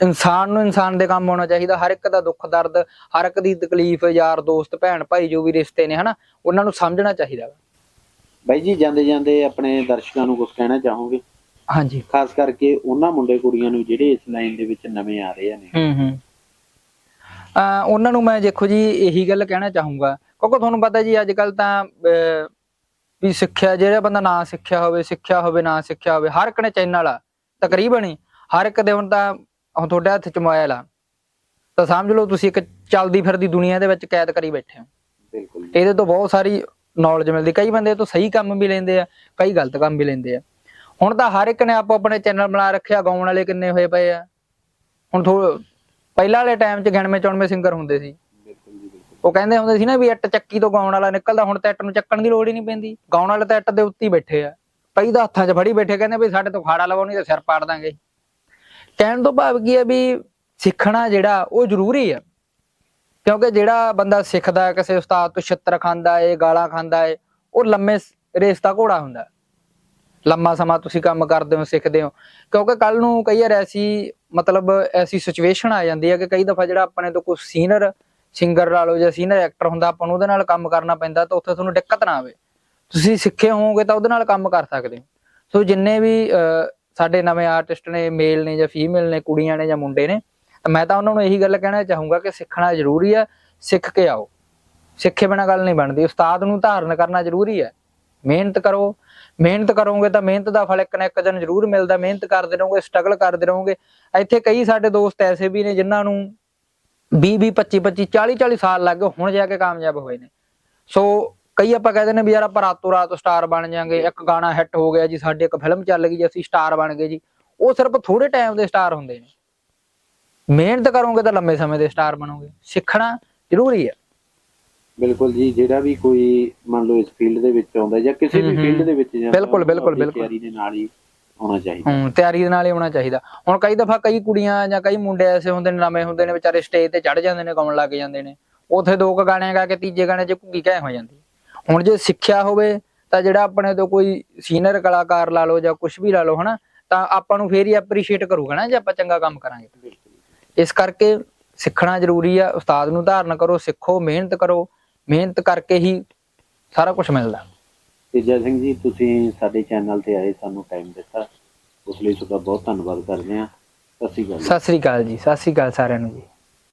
ਇਨਸਾਨ ਨੂੰ ਇਨਸਾਨ ਦੇ ਕੰਮ ਆਉਣਾ ਚਾਹੀਦਾ ਹਰ ਇੱਕ ਦਾ ਦੁੱਖ ਦਰਦ ਹਰ ਇੱਕ ਦੀ ਤਕਲੀਫ ਯਾਰ ਦੋਸਤ ਭੈਣ ਭਾਈ ਜੋ ਵੀ ਰਿਸ਼ਤੇ ਨੇ ਹਨਾ ਉਹਨਾਂ ਨੂੰ ਸਮਝਣਾ ਚਾਹੀਦਾ। ਬਾਈ ਜੀ ਜਾਂਦੇ ਜਾਂਦੇ ਆਪਣੇ ਦਰਸ਼ਕਾਂ ਨੂੰ ਕੁਝ ਕਹਿਣਾ ਚਾਹੋਗੇ? ਹਾਂਜੀ। ਖਾਸ ਕਰਕੇ ਉਹਨਾਂ ਮੁੰਡੇ ਕੁੜੀਆਂ ਨੂੰ ਜਿਹੜੇ ਇਸ ਲਾਈਨ ਦੇ ਵਿੱਚ ਨਵੇਂ ਆ ਰਹੇ ਨੇ। ਹੂੰ ਹੂੰ। ਆ ਉਹਨਾਂ ਨੂੰ ਮੈਂ ਦੇਖੋ ਜੀ ਇਹੀ ਗੱਲ ਕਹਿਣਾ ਚਾਹੂੰਗਾ। ਕਿਉਂਕਿ ਤੁਹਾਨੂੰ ਪਤਾ ਜੀ ਅੱਜ ਕੱਲ ਤਾਂ ਵੀ ਸਿੱਖਿਆ ਜਿਹੜਾ ਬੰਦਾ ਨਾ ਸਿੱਖਿਆ ਹੋਵੇ ਸਿੱਖਿਆ ਹੋਵੇ ਨਾ ਸਿੱਖਿਆ ਹੋਵੇ ਹਰ ਇੱਕ ਨੇ ਚੈਨਲ ਆ ਤਕਰੀਬਨ ਹੀ। ਹਰ ਇੱਕ ਦੇ ਹੁਣ ਤਾਂ ਹੁਣ ਤੁਹਾਡੇ ਹੱਥ ਚ ਮੋਬਾਈਲ ਆ। ਤਾਂ ਸਮਝ ਲਓ ਤੁਸੀਂ ਇੱਕ ਚੱਲਦੀ ਫਿਰਦੀ ਦੁਨੀਆ ਦੇ ਵਿੱਚ ਕੈਦ ਕਰੀ ਬੈਠੇ ਹੋ। ਬਿਲਕੁਲ। ਇਹਦੇ ਤੋਂ ਬਹੁਤ ਸਾਰੀ ਨੌਲੇਜ ਮਿਲਦੀ। ਕਈ ਬੰਦੇ ਤੋਂ ਸਹੀ ਕੰਮ ਵੀ ਲੈਂਦੇ ਆ ਕਈ ਗਲਤ ਕੰਮ ਵੀ ਲੈਂਦੇ ਆ। ਹੁਣ ਤਾਂ ਹਰ ਇੱਕ ਨੇ ਆਪੋ ਆਪਣੇ ਚੈਨਲ ਬਣਾ ਰੱਖਿਆ ਗਾਉਣ ਵਾਲੇ ਕਿੰਨੇ ਹੋਏ ਪਏ ਆ। ਹੁਣ ਪਹਿਲਾਂ ਵਾਲੇ ਟਾਈਮ 'ਚ ਗਿਣਵੇਂ ਚੁਣਵੇਂ ਸਿੰਗਰ ਹੁੰਦੇ ਸੀ। ਉਹ ਕਹਿੰਦੇ ਹੁੰਦੇ ਸੀ ਨਾ ਵੀ ਇੱਟ ਚੱਕੀ ਤੋਂ ਗਾਉਣ ਵਾਲਾ ਨਿਕਲਦਾ ਹੁਣ ਤਾਂ ਇੱਟ ਨੂੰ ਚੱਕਣ ਦੀ ਲੋੜ ਹੀ ਨਹੀਂ ਪੈਂਦੀ। ਗਾਉਣ ਵਾਲੇ ਤਾਂ ਇੱਟ ਦੇ ਉੱਤੇ ਹੀ ਬੈਠੇ ਆ। ਕਈ ਤਾਂ ਹੱਥਾਂ 'ਚ ਫੜੀ ਬੈਠੇ ਕਹਿੰਦੇ ਵੀ ਸਾਡੇ ਤੋਂ ਖਾੜਾ ਲਵਾਉਣੀ ਤਾਂ ਸਿਰ ਪਾੜ ਦਾਂਗੇ। ਕਹਿਣ ਤੋਂ ਭਾਵ ਕੀ ਹੈ ਵੀ ਸਿੱਖਣਾ ਜਿਹੜਾ, ਉਹ ਜ਼ਰੂਰੀ ਹੈ ਕਿਉਂਕਿ ਜਿਹੜਾ ਬੰਦਾ ਸਿੱਖਦਾ ਹੈ, ਕਿਸੇ ਉਸਤਾਦ ਤੋਂ ਛਿੱਤਰ ਖਾਂਦਾ ਏ, ਗਾਲਾਂ ਖਾਂਦਾ ਏ, ਉਹ ਲੰਮੇ ਰੇਸ ਦਾ ਘੋੜਾ ਹੁੰਦਾ। ਲੰਮਾ ਸਮਾਂ ਤੁਸੀਂ ਕੰਮ ਕਰਦੇ ਹੋ, ਸਿੱਖਦੇ ਹੋ। ਕਿਉਂਕਿ ਕੱਲ ਨੂੰ ਕਈ ਵਾਰ ਐਸੀ, ਮਤਲਬ ਐਸੀ ਸਿਚੁਏਸ਼ਨ ਆ ਜਾਂਦੀ ਹੈ ਕਿ ਕਈ ਦਫਾ ਜਿਹੜਾ ਆਪਣੇ ਤੋਂ ਕੋਈ ਸੀਨੀਅਰ ਸਿੰਗਰ ਲਾ ਲਓ ਜਾਂ ਸੀਨੀਅਰ ਐਕਟਰ ਹੁੰਦਾ, ਆਪਾਂ ਨੂੰ ਉਹਦੇ ਨਾਲ ਕੰਮ ਕਰਨਾ ਪੈਂਦਾ ਤਾਂ ਉੱਥੇ ਤੁਹਾਨੂੰ ਦਿੱਕਤ ਨਾ ਆਵੇ। ਤੁਸੀਂ ਸਿੱਖੇ ਹੋਵੋਗੇ ਤਾਂ ਉਹਦੇ ਨਾਲ ਕੰਮ ਕਰ ਸਕਦੇ ਹੋ। ਸੋ ਜਿੰਨੇ ਵੀ ਸਾਡੇ ਨਵੇਂ ਆਰਟਿਸਟ ਨੇ ਮੇਲ ਨੇ ਜਾਂ ਫੀਮੇਲ ਨੇ, ਕੁੜੀਆਂ ਨੇ ਜਾਂ ਮੁੰਡੇ ਨੇ, ਤਾਂ ਮੈਂ ਤਾਂ ਉਹਨਾਂ ਨੂੰ ਇਹੀ ਗੱਲ ਕਹਿਣਾ ਚਾਹੂੰਗਾ ਕਿ ਸਿੱਖਣਾ ਜ਼ਰੂਰੀ ਹੈ ਸਿੱਖ ਕੇ ਆਓ। ਸਿੱਖੇ ਬਿਨਾਂ ਗੱਲ ਨਹੀਂ ਬਣਦੀ। ਉਸਤਾਦ ਨੂੰ ਧਾਰਨ ਕਰਨਾ ਜ਼ਰੂਰੀ ਹੈ ਮਿਹਨਤ ਕਰੋ। ਮਿਹਨਤ ਕਰੋਗੇ ਤਾਂ ਮਿਹਨਤ ਦਾ ਫਲ ਇੱਕ ਨਾ ਇੱਕ ਦਿਨ ਜ਼ਰੂਰ ਮਿਲਦਾ। ਮਿਹਨਤ ਕਰਦੇ ਰਹੋਗੇ ਸਟਰਗਲ ਕਰਦੇ ਰਹੋਗੇ। ਇੱਥੇ ਕਈ ਸਾਡੇ ਦੋਸਤ ਐਸੇ ਵੀ ਨੇ ਜਿਨ੍ਹਾਂ ਨੂੰ 20 20 25 25 40 40 ਸਾਲ ਲੱਗ ਗਏ, ਹੁਣ ਜਾ ਕੇ ਕਾਮਯਾਬ ਹੋਏ ਨੇ। ਸੋ ਕਈ ਆਪਾਂ ਕਹਿੰਦੇ ਨੇ ਵੀ ਯਾਰ ਆਪਾਂ ਰਾਤੋਂ ਰਾਤ ਸਟਾਰ ਬਣ ਜਾਾਂਗੇ ਇੱਕ ਗਾਣਾ ਹਿੱਟ ਹੋ ਗਿਆ ਜੀ ਸਾਡੀ ਇੱਕ ਫਿਲਮ ਚੱਲ ਗਈ ਅਸੀਂ ਸਟਾਰ ਬਣ ਗਏ ਜੀ। ਉਹ ਸਿਰਫ ਥੋੜੇ ਟਾਈਮ ਦੇ ਸਟਾਰ ਹੁੰਦੇ ਨੇ। ਮਿਹਨਤ ਕਰੋਗੇ ਤਾਂ ਲੰਮੇ ਸਮੇਂ ਦੇ ਸਟਾਰ ਬਣੋਗੇ। ਸਿੱਖਣਾ ਜ਼ਰੂਰੀ ਹੈ। ਬਿਲਕੁਲ ਜੀ ਜਿਹੜਾ ਵੀ ਕੋਈ ਮੰਨ ਲਓ ਇਸ ਫੀਲਡ ਦੇ ਵਿੱਚ ਆਉਂਦਾ ਜਾਂ ਕਿਸੇ ਵੀ। ਫੀਲਡ ਦੇ ਵਿੱਚ ਜਾਂਦਾ ਬਿਲਕੁਲ, ਬਿਲਕੁਲ, ਬਿਲਕੁਲ। ਤਿਆਰੀ ਦੇ ਨਾਲ ਹੀ ਆਉਣਾ ਚਾਹੀਦਾ। ਹੂੰ ਤਿਆਰੀ ਦੇ ਨਾਲ ਹੀ ਹੋਣਾ ਚਾਹੀਦਾ। ਹੁਣ ਕਈ ਦਫਾ ਕਈ ਕੁੜੀਆਂ ਜਾਂ ਕਈ ਮੁੰਡੇ ਐਸੇ ਹੁੰਦੇ ਨੇ ਨਵੇਂ ਹੁੰਦੇ ਨੇ ਵਿਚਾਰੇ ਸਟੇਜ ਤੇ ਚੜ ਜਾਂਦੇ ਨੇ ਗਾਉਣ ਲੱਗ ਜਾਂਦੇ ਨੇ। ਉਥੇ ਦੋ ਕੁ ਗਾਣੇ ਗਾ ਕੇ ਤੀਜੇ ਗਾਣੇ 'ਚ ਘੁੱਗੀ ਕਹਿ ਹੋ ਜਾਂਦੀ ਹੁਣ ਜੇ ਸਿੱਖਿਆ ਹੋਵੇ ਤਾਂ ਜਿਹੜਾ ਆਪਣੇ ਤੋਂ ਕੋਈ ਸੀਨੀਅਰ ਕਲਾਕਾਰ ਲਾ ਲਓ ਜਾਂ ਕੁਝ ਵੀ ਲਾ ਲਓ ਹਨਾ ਤਾਂ ਆਪਾਂ ਨੂੰ ਫੇਰ ਹੀ ਐਪਰੀਸ਼ੀਏਟ ਕਰੂਗਾ ਨਾ ਜੇ ਆਪਾਂ ਚੰਗਾ ਕੰਮ ਕਰਾਂਗੇ। ਇਸ ਕਰਕੇ ਸਿੱਖਣਾ ਜ਼ਰੂਰੀ ਆ ਉਸਤਾਦ ਨੂੰ ਧਾਰਨ ਕਰੋ ਸਿੱਖੋ ਮਿਹਨਤ ਕਰੋ ਮਿਹਨਤ ਕਰਕੇ ਹੀ ਸਾਰਾ ਕੁਝ ਮਿਲਦਾ। ਤੇਜਾ ਸਿੰਘ ਜੀ ਤੁਸੀਂ ਸਾਡੇ ਚੈਨਲ ਤੇ ਆਏ ਸਾਨੂੰ ਟਾਈਮ ਦਿੱਤਾ। ਉਸ ਲਈ ਤੁਹਾਡਾ ਬਹੁਤ ਧੰਨਵਾਦ ਕਰਦੇ ਹਾਂ। ਸਤਿ ਸ਼੍ਰੀ ਅਕਾਲ। ਸਤਿ ਸ੍ਰੀ ਅਕਾਲ ਜੀ ਸਤਿ ਸ੍ਰੀ ਅਕਾਲ ਸਾਰਿਆਂ ਨੂੰ ਜੀ।